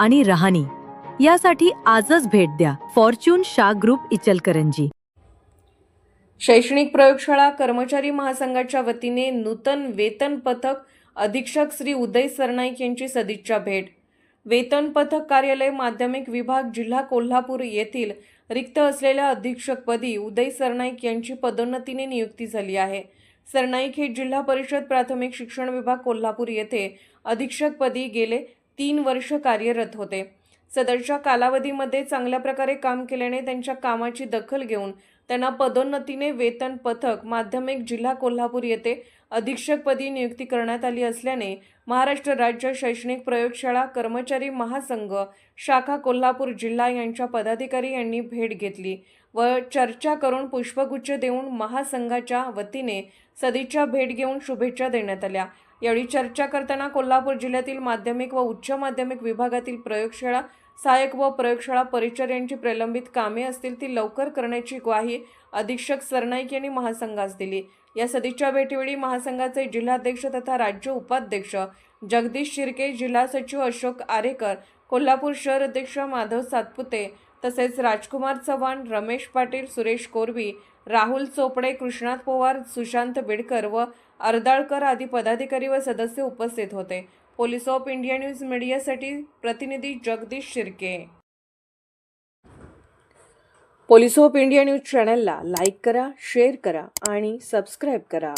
आणि रहाणी. यासाठी आजच भेट द्या. फॉर्च्यून शा ग्रुप इचलकरंजी. शैक्षणिक प्रयोगशाळा कर्मचारी महासंघाच्या वतीने नूतन वेतन पथक अधीक्षक श्री उदय सरनाईक यांची सदिच्छा भेट. वेतन पथक कार्यालय माध्यमिक विभाग जिल्हा कोल्हापूर येथील रिक्त असलेल्या अधीक्षकपदी उदय सरनाईक यांची पदोन्नतीने नियुक्ती झाली आहे. सरनाईक हे जिल्हा परिषद प्राथमिक शिक्षण विभाग कोल्हापूर येथे अधीक्षकपदी गेले तीन वर्ष कार्यरत होते. सदरच्या कालावधीमध्ये चांगल्या प्रकारे काम केल्याने त्यांच्या कामाची दखल घेऊन त्यांना पदोन्नतीने वेतन पथक माध्यमिक जिल्हा कोल्हापूर येथे अधीक्षकपदी नियुक्ती करण्यात आली असल्याने महाराष्ट्र राज्य शैक्षणिक प्रयोगशाळा कर्मचारी महासंघ शाखा कोल्हापूर जिल्हा यांच्या पदाधिकारी यांनी भेट घेतली व चर्चा करून पुष्पगुच्छ देऊन महासंघाच्या वतीने सदिच्छा भेट घेऊन शुभेच्छा देण्यात आल्या. यावेळी चर्चा करताना कोल्हापूर जिल्ह्यातील माध्यमिक व उच्च माध्यमिक विभागातील प्रयोगशाळा सहाय्यक व प्रयोगशाळा परिचर यांची प्रलंबित कामे असतील ती लवकर करण्याची ग्वाही अधीक्षक सरनाईक यांनी महासंघास दिली. या सदिच्छा भेटीवेळी महासंघाचे जिल्हाध्यक्ष तथा राज्य उपाध्यक्ष जगदीश शिर्के जिल्हा सचिव अशोक आरेकर कोल्हापूर शहर अध्यक्ष माधव सातपुते तसेच राजकुमार चव्हाण रमेश पाटील सुरेश कोरबी राहुल चोपडे कृष्णात पोवार सुशांत बिडकर व अर्दाळकर आदी पदाधिकारी व सदस्य उपस्थित होते. पोलीस ऑफ इंडिया न्यूज मीडियासाठी प्रतिनिधी Jagdish Shirke. Police of India news चॅनलला लाईक करा शेअर करा आणि सबस्क्राईब करा.